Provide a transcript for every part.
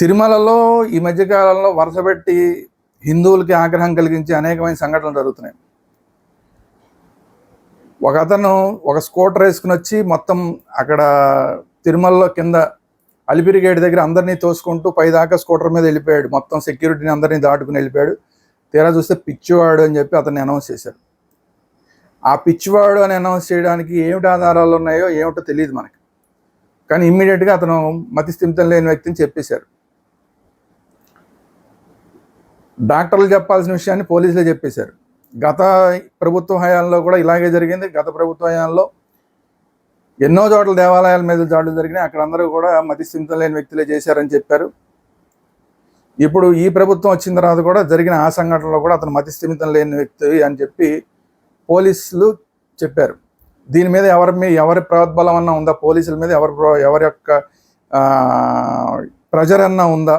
తిరుమలలో ఈ మధ్యకాలంలో వరుసపెట్టి హిందువులకి ఆగ్రహం కలిగించి అనేకమైన సంఘటనలు జరుగుతున్నాయి. ఒక అతను ఒక స్కూటర్ వేసుకుని వచ్చి మొత్తం అక్కడ తిరుమలలో కింద అలిపిరి గేట్ దగ్గర అందరినీ తోసుకుంటూ పైదాకా స్కూటర్ మీద వెళ్ళిపోయాడు. మొత్తం సెక్యూరిటీని అందరినీ దాటుకుని వెళ్ళిపోయాడు. తీరా చూస్తే పిచ్చివాడు అని చెప్పి అతన్ని అనౌన్స్ చేశారు. ఆ పిచ్చివాడు అని అనౌన్స్ చేయడానికి ఏమిటి ఆధారాలు ఉన్నాయో ఏమిటో తెలియదు మనకి. కానీ ఇమ్మీడియట్గా అతను మతి స్థిమితం లేని వ్యక్తిని చెప్పేశారు. డాక్టర్లు చెప్పాల్సిన విషయాన్ని పోలీసులే చెప్పేశారు. గత ప్రభుత్వ హయాంలో కూడా ఇలాగే జరిగింది. గత ప్రభుత్వ హయాంలో ఎన్నో చోట్ల దేవాలయాల మీద దాడులు జరిగినాయి. అక్కడ అందరూ కూడా మతి స్థిమితం లేని వ్యక్తులే చేశారని చెప్పారు. ఇప్పుడు ఈ ప్రభుత్వం వచ్చిన తర్వాత కూడా జరిగిన ఆ సంఘటనలో కూడా అతను మతి స్థిమితం లేని వ్యక్తి అని చెప్పి పోలీసులు చెప్పారు. దీని మీద ఎవరి మీ ఎవరి ప్రోద్బలం అన్నా ఉందా? పోలీసుల మీద ఎవరి ఎవరి యొక్క ప్రెజర్ అన్నా ఉందా?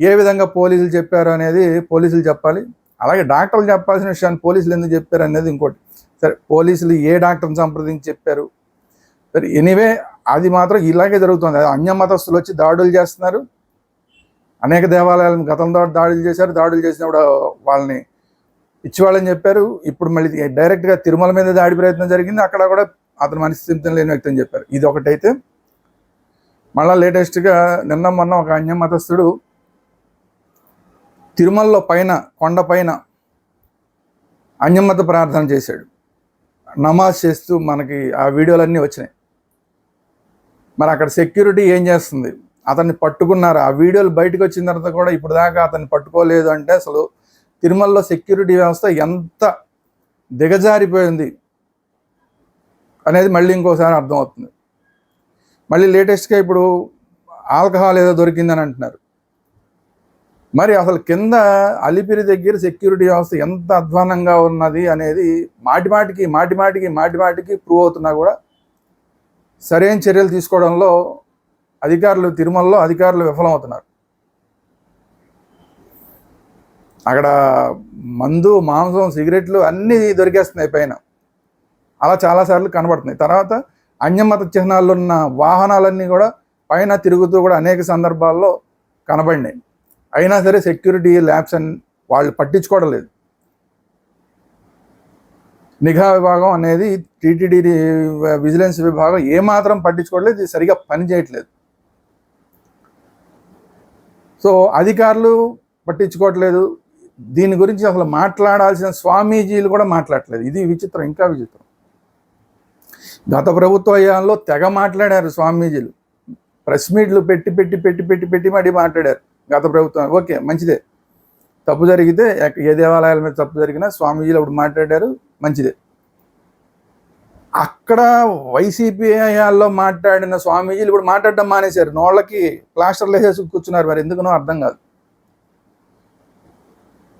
ఏ విధంగా పోలీసులు చెప్పారు అనేది పోలీసులు చెప్పాలి. అలాగే డాక్టర్లు చెప్పాల్సిన విషయాన్ని పోలీసులు ఎందుకు చెప్పారు అనేది ఇంకోటి. సరే పోలీసులు ఏ డాక్టర్ని సంప్రదించి చెప్పారు? సరే ఎనీవే అది మాత్రం ఇలాగే జరుగుతుంది. అన్య మతస్థులు వచ్చి దాడులు చేస్తున్నారు. అనేక దేవాలయాలను గతంలో దాడులు చేశారు. దాడులు చేసినప్పుడు వాళ్ళని ఇచ్చివాళ్ళని చెప్పారు. ఇప్పుడు మళ్ళీ డైరెక్ట్గా తిరుమల మీద దాడి ప్రయత్నం జరిగింది. అక్కడ కూడా అతను మనిషి లేని వ్యక్తి అని చెప్పారు. ఇది ఒకటైతే మళ్ళీ లేటెస్ట్గా నిన్న మొన్న ఒక అన్య మతస్థుడు తిరుమలలో పైన కొండపైన అన్యమత ప్రార్థన చేశాడు. నమాజ్ చేస్తూ మనకి ఆ వీడియోలన్నీ వచ్చినాయి. మరి అక్కడ సెక్యూరిటీ ఏం చేస్తుంది? అతన్ని పట్టుకున్నారు. ఆ వీడియోలు బయటకు వచ్చిన తర్వాత కూడా ఇప్పుడు దాకా అతన్ని పట్టుకోలేదు అంటే అసలు తిరుమలలో సెక్యూరిటీ వ్యవస్థ ఎంత దిగజారిపోయింది అనేది మళ్ళీ ఇంకోసారి అర్థమవుతుంది. మళ్ళీ లేటెస్ట్గా ఇప్పుడు ఆల్కహాల్ ఏదో దొరికిందని అంటున్నారు. మరి అసలు కింద అలిపిరి దగ్గర సెక్యూరిటీ వ్యవస్థ ఎంత అధ్వానంగా ఉన్నది అనేది మాటి మాటికి మాటి మాటికి మాటి మాటికి ప్రూవ్ అవుతున్నా కూడా సరైన చర్యలు తీసుకోవడంలో అధికారులు తిరుమలలో అధికారులు విఫలమవుతున్నారు. అక్కడ మందు మాంసం సిగరెట్లు అన్నీ దొరికేస్తున్నాయి పైన. అలా చాలాసార్లు కనబడుతున్నాయి. తర్వాత అన్యమత చిహ్నాలు ఉన్న వాహనాలన్నీ కూడా పైన తిరుగుతూ కూడా అనేక సందర్భాల్లో కనబడినాయి. అయినా సరే సెక్యూరిటీ ల్యాబ్స్ అని వాళ్ళు పట్టించుకోవడం లేదు. నిఘా విభాగం అనేది టీటీడీ విజిలెన్స్ విభాగం ఏమాత్రం పట్టించుకోవట్లేదు ఇది సరిగా పనిచేయట్లేదు సో అధికారులు పట్టించుకోవట్లేదు. దీని గురించి అసలు మాట్లాడాల్సిన స్వామీజీలు కూడా మాట్లాడలేదు ఇది విచిత్రం ఇంకా విచిత్రం. గత ప్రభుత్వ హయాంలో తెగ మాట్లాడారు స్వామీజీలు. ప్రెస్ మీట్లు పెట్టి పెట్టి పెట్టి పెట్టి పెట్టి మరీ మాట్లాడారు. గత ప్రభుత్వం. ఓకే మంచిదే. తప్పు జరిగితే ఏ దేవాలయాల మీద తప్పు జరిగినా స్వామీజీలు అప్పుడు మాట్లాడారు మంచిదే. అక్కడ వైసీపీ మాట్లాడిన స్వామీజీలు ఇప్పుడు మాట్లాడడం మానేశారు. నోళ్ళకి ప్లాస్టర్లు వేసేసి కూర్చున్నారు మరి ఎందుకునో అర్థం కాదు.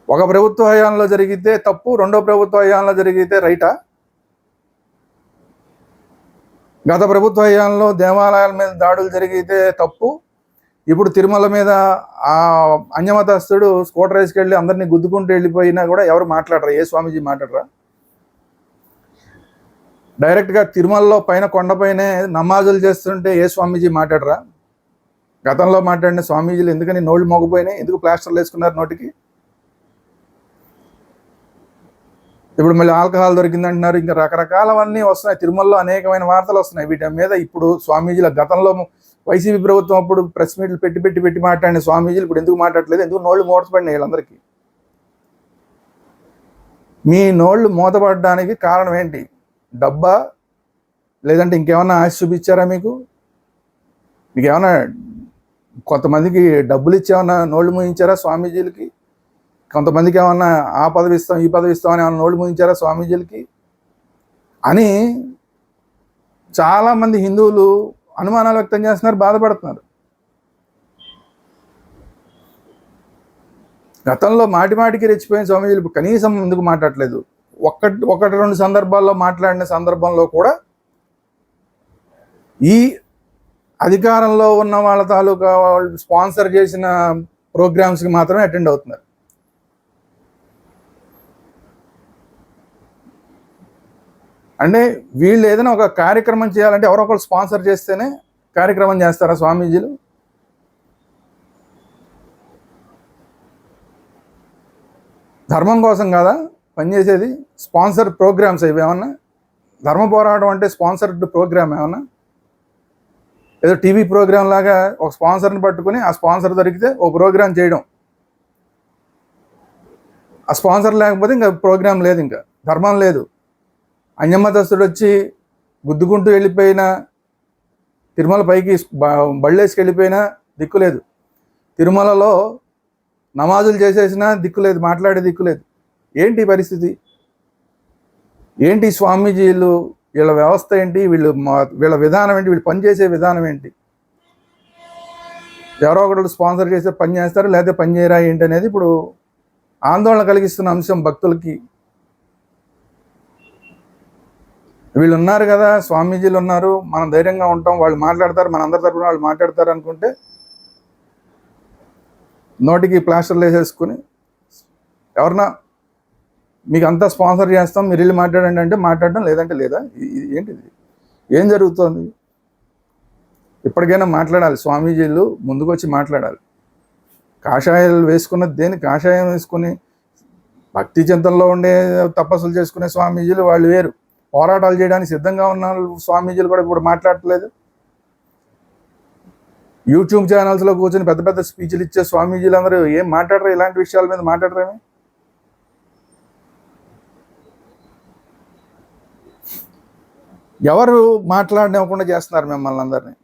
ఒక ప్రభుత్వ హయాంలో జరిగితే తప్పు రెండో ప్రభుత్వ హయాంలో జరిగితే రైటా? గత ప్రభుత్వ హయాంలో దేవాలయాల మీద దాడులు జరిగితే తప్పు ఇప్పుడు తిరుమల మీద ఆ అన్యమతస్తుడు స్కూటర్ వేసుకెళ్ళి అందరినీ గుద్దుకుంటూ వెళ్ళిపోయినా కూడా ఎవరు మాట్లాడరా? ఏ స్వామీజీ మాట్లాడరా? డైరెక్ట్గా తిరుమలలో పైన కొండపైనే నమాజులు చేస్తుంటే ఏ స్వామీజీ మాట్లాడరా? గతంలో మాట్లాడిన స్వామీజీలు ఎందుకని నోళ్ళు మోగిపోయినాయి? ఎందుకు ప్లాస్టర్లు వేసుకున్నారు నోటికి? ఇప్పుడు మళ్ళీ ఆల్కహాల్ దొరికిందంటున్నారు. ఇంకా రకరకాలవన్నీ వస్తున్నాయి. తిరుమలలో అనేకమైన వార్తలు వస్తున్నాయి. వీటి మీద ఇప్పుడు స్వామీజీల గతంలో వైసీపీ ప్రభుత్వం అప్పుడు ప్రెస్ మీట్లు పెట్టి పెట్టి పెట్టి మాట్లాడిన స్వామీజీలు ఇప్పుడు ఎందుకు మాట్లాడలేదు ఎందుకు నోళ్ళు మూతపడినాయి వీళ్ళందరికీ? మీ నోళ్ళు మూతపడడానికి కారణం ఏంటి? డబ్బా? లేదంటే ఇంకేమన్నా ఆశ చూపించారా మీకు? మీకు ఏమైనా కొంతమందికి డబ్బులు ఇచ్చేమన్నా నోళ్ళు ముయించారా స్వామీజీలకి? కొంతమందికి ఏమన్నా ఆ పదవి ఇస్తాం ఈ పదవి ఇస్తాం అని ఏమన్నా నోళ్ళు ముయించారా స్వామీజీలకి? అని చాలామంది హిందువులు అనుమానాలు వ్యక్తం చేస్తున్నారు బాధపడుతున్నారు. గతంలో మాటి మాటికి రెచ్చిపోయిన స్వామీజీలు ఇప్పుడు కనీసం ఎందుకు మాట్లాడలేదు? ఒకటి ఒకటి రెండు సందర్భాల్లో మాట్లాడిన సందర్భంలో కూడా ఈ అధికారంలో ఉన్న వాళ్ళ తాలూకా వాళ్ళు స్పాన్సర్ చేసిన ప్రోగ్రామ్స్కి మాత్రమే అటెండ్ అవుతున్నారు. అంటే వీళ్ళు ఏదైనా ఒక కార్యక్రమం చేయాలంటే ఎవరో ఒకరు స్పాన్సర్ చేస్తేనే కార్యక్రమం చేస్తారా స్వామీజీలు? ధర్మం కోసం కాదా? పనిచేసేది స్పాన్సర్ ప్రోగ్రామ్స్ ఇవి ఏమన్నా? ధర్మ పోరాటం అంటే స్పాన్సర్డ్ ప్రోగ్రామ్ ఏమన్నా? ఏదో టీవీ ప్రోగ్రామ్ లాగా ఒక స్పాన్సర్ని పట్టుకుని ఆ స్పాన్సర్ దొరికితే ఓ ప్రోగ్రామ్ చేయడం. ఆ స్పాన్సర్ లేకపోతే ఇంకా ప్రోగ్రామ్ లేదు ఇంకా. ధర్మం లేదు. అన్యమతస్తుడు వచ్చి గుద్దుకుంటూ వెళ్ళిపోయిన తిరుమల పైకి బళ్ళేసుకు వెళ్ళిపోయినా దిక్కు లేదు. తిరుమలలో నమాజులు చేసేసినా దిక్కు లేదు మాట్లాడే దిక్కు లేదు. ఏంటి పరిస్థితి? ఏంటి స్వామీజీలు వీళ్ళ వ్యవస్థ ఏంటి? వీళ్ళు వీళ్ళ విధానం ఏంటి? వీళ్ళు పనిచేసే విధానం ఏంటి? ఎవరో ఒకరు స్పాన్సర్ చేస్తే పని చేస్తారు? లేకపోతే పని చేయరా ఏంటి అనేది ఇప్పుడు ఆందోళన కలిగిస్తున్న అంశం భక్తులకి. వీళ్ళు ఉన్నారు కదా స్వామీజీలు ఉన్నారు మనం ధైర్యంగా ఉంటాం వాళ్ళు మాట్లాడతారు మన అందరి తరపున వాళ్ళు మాట్లాడతారు అనుకుంటే నోటికి ప్లాస్టర్లు వేసేసుకుని ఎవరన్నా మీకు అంతా స్పాన్సర్ చేస్తాం మీరు వెళ్ళి మాట్లాడండి అంటే మాట్లాడడం లేదంటే లేదా? ఏంటిది? ఏం జరుగుతోంది? ఇప్పటికైనా మాట్లాడాలి స్వామీజీలు ముందుకు వచ్చి మాట్లాడాలి. కాషాయాలు వేసుకున్న దేని? కాషాయం వేసుకుని భక్తి చింతనలో ఉండే తపస్సులు చేసుకునే స్వామీజీలు వాళ్ళు వేరు. పోరాటాలు చేయడానికి సిద్ధంగా ఉన్న స్వామీజీలు కూడా ఇప్పుడు మాట్లాడట్లేదు. యూట్యూబ్ ఛానల్స్లో కూర్చొని పెద్ద పెద్ద స్పీచ్లు ఇచ్చే స్వామీజీలు అందరూ ఏం మాట్లాడరు? ఇలాంటి విషయాల మీద మాట్లాడరేమి? ఎవరు మాట్లాడనివ్వకుండా చేస్తున్నారు మిమ్మల్ని అందరినీ?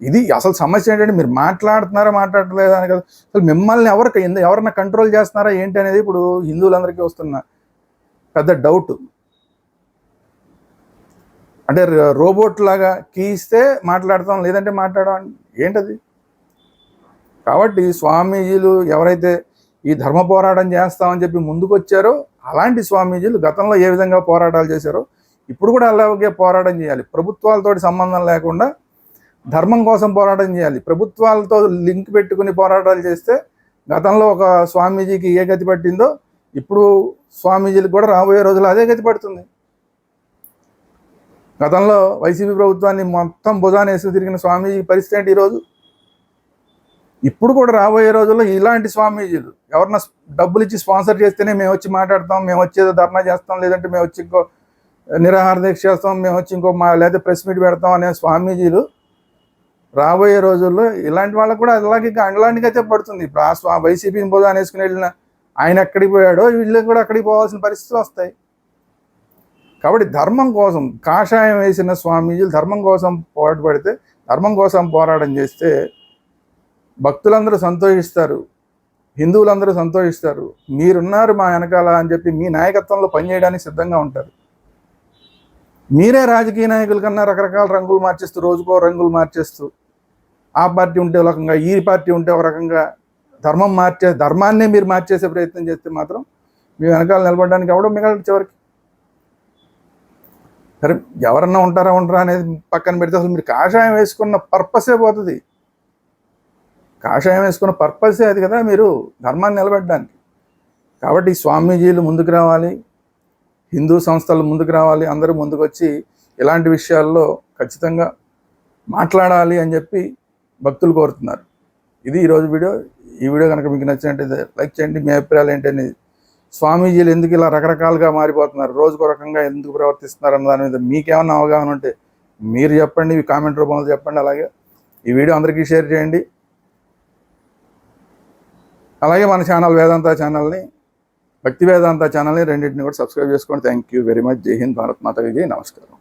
ఇది అసలు సమస్య ఏంటంటే మీరు మాట్లాడుతున్నారా మాట్లాడలేదా అని కదా. అసలు మిమ్మల్ని ఎవరికి ఎవరన్నా కంట్రోల్ చేస్తున్నారా ఏంటి అనేది ఇప్పుడు హిందువులందరికీ వస్తున్న పెద్ద డౌట్ అంటే రోబోట్ లాగా కీ ఇస్తే మాట్లాడతాం లేదంటే మాట్లాడడం ఏంటది? కాబట్టి స్వామీజీలు ఎవరైతే ఈ ధర్మ పోరాటం చేస్తామని చెప్పి ముందుకొచ్చారో అలాంటి స్వామీజీలు గతంలో ఏ విధంగా పోరాటాలు చేశారో ఇప్పుడు కూడా అలాగే పోరాటం చేయాలి. ప్రభుత్వాలతో సంబంధం లేకుండా ధర్మం కోసం పోరాటం చేయాలి. ప్రభుత్వాలతో లింక్ పెట్టుకుని పోరాటాలు చేస్తే గతంలో ఒక స్వామీజీకి ఏ గతి పట్టిందో ఇప్పుడు స్వామీజీలకు కూడా రాబోయే రోజుల్లో అదే గతి పడుతుంది. గతంలో వైసీపీ ప్రభుత్వాన్ని మొత్తం భుజాన వేసి తిరిగిన స్వామీజీ పరిస్థితి ఏంటి ఈరోజు? ఇప్పుడు కూడా రాబోయే రోజుల్లో ఇలాంటి స్వామీజీలు ఎవరన్నా డబ్బులు ఇచ్చి స్పాన్సర్ చేస్తేనే మేము వచ్చి మాట్లాడతాం మేము వచ్చేదో ధర్నా చేస్తాం లేదంటే మేము వచ్చి ఇంకో నిరాహార దీక్ష చేస్తాం మేము వచ్చి ఇంకో మా లేదా ప్రెస్ మీట్ పెడతాం అనే స్వామీజీలు రాబోయే రోజుల్లో ఇలాంటి వాళ్ళకు కూడా అలాగే అండలాంటిగా పడుతుంది. ఇప్పుడు ఆ స్వా వైసీపీని భుజాన వేసుకుని వెళ్ళిన ఆయన ఎక్కడికి పోయాడో వీళ్ళు కూడా అక్కడికి పోవాల్సిన పరిస్థితులు వస్తాయి. కాబట్టి ధర్మం కోసం కాషాయం వేసిన స్వామీజీలు ధర్మం కోసం పోరాటపడితే ధర్మం కోసం పోరాటం చేస్తే భక్తులందరూ సంతోషిస్తారు హిందువులందరూ సంతోషిస్తారు. మీరున్నారు మా వెనకాల అని చెప్పి మీ నాయకత్వంలో పనిచేయడానికి సిద్ధంగా ఉంటారు. మీరే రాజకీయ నాయకుల కన్నా రకరకాల రంగులు మార్చేస్తూ రోజుకో రంగులు మార్చేస్తూ ఆ పార్టీ ఉంటే ఒక రకంగా ఈ పార్టీ ఉంటే ఒక రకంగా ధర్మం మార్చే ధర్మాన్నే మీరు మార్చేసే ప్రయత్నం చేస్తే మాత్రం మీ వెనకాల నిలబడడానికి అవడం మిగతా చివరికి. సరే ఎవరన్నా ఉంటారా ఉండరా అనేది పక్కన పెడితే అసలు మీరు కాషాయం వేసుకున్న పర్పసే పోతుంది. కాషాయం వేసుకున్న పర్పసే అది కదా మీరు ధర్మాన్ని నిలబెట్టడానికి. కాబట్టి స్వామీజీలు ముందుకు రావాలి హిందూ సంస్థలు ముందుకు రావాలి అందరూ ముందుకు వచ్చి ఇలాంటి విషయాల్లో ఖచ్చితంగా మాట్లాడాలి అని చెప్పి భక్తులు కోరుతున్నారు. ఇది ఈరోజు వీడియో. ఈ వీడియో కనుక మీకు నచ్చినట్టయితే లైక్ చేయండి. మీ అభిప్రాయాలు అనేది స్వామీజీలు ఎందుకు ఇలా రకరకాలుగా మారిపోతున్నారు? రోజుకో రకంగా ఎందుకు ప్రవర్తిస్తున్నారు అన్న దాని మీద మీకేమన్నా అవగాహన ఉంటే మీరు చెప్పండి ఈ కామెంట్ రూపంలో చెప్పండి. అలాగే ఈ వీడియో అందరికీ షేర్ చేయండి. అలాగే మన ఛానల్ వేదాంత ఛానల్ని భక్తి వేదాంత ఛానల్ని రెండింటిని కూడా సబ్స్క్రైబ్ చేసుకోండి. థ్యాంక్ యూ వెరీ మచ్ జై హింద్ భారత్ మాతా జై. నమస్కారం.